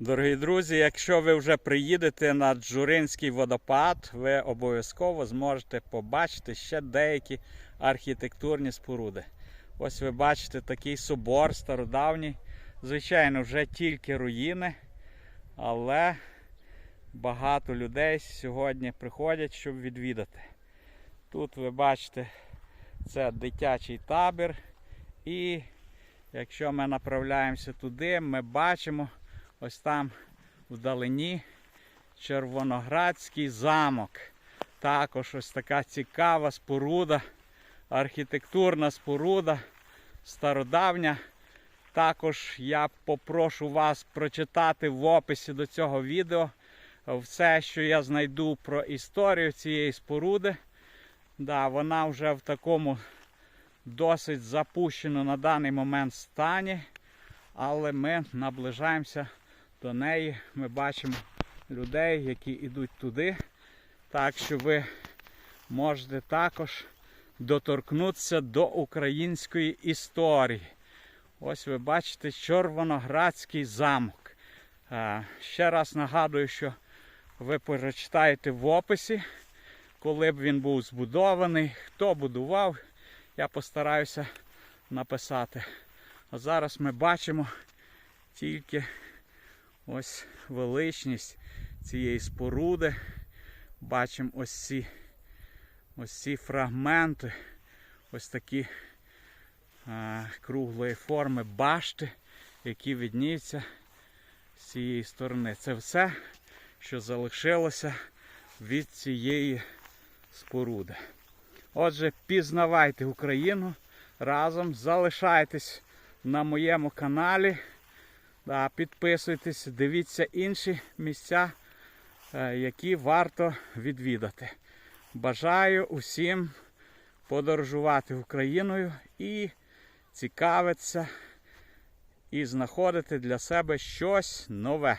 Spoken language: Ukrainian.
Дорогі друзі, якщо ви вже приїдете на Джуринський водопад, ви обов'язково зможете побачити ще деякі архітектурні споруди. Ось ви бачите такий собор стародавній. Звичайно, вже тільки руїни, але багато людей сьогодні приходять, щоб відвідати. Тут ви бачите, це дитячий табір. І якщо ми направляємося туди, ми бачимо ось там вдалині Червоноградський замок. Також ось така цікава споруда, архітектурна споруда, стародавня. Також я попрошу вас прочитати в описі до цього відео все, що я знайду про історію цієї споруди. Да, вона вже в такому досить запущено на даний момент стані, але ми наближаємося до неї. Ми бачимо людей, які йдуть туди. Так що ви можете також доторкнутися до української історії. Ось ви бачите Червоноградський замок. Е, Ще раз нагадую, що ви прочитаєте в описі, коли б він був збудований, хто будував, я постараюся написати. А зараз ми бачимо тільки ось величність цієї споруди. Бачимо ось ці, ось ці фрагменти, ось такі е, круглої форми башти, які відніються з цієї сторони. Це все, що залишилося від цієї споруди. Отже, пізнавайте Україну разом, залишайтесь на моєму каналі. Да, підписуйтесь, дивіться інші місця, е, які варто відвідати. Бажаю усім подорожувати Україною і цікавитися, і знаходити для себе щось нове.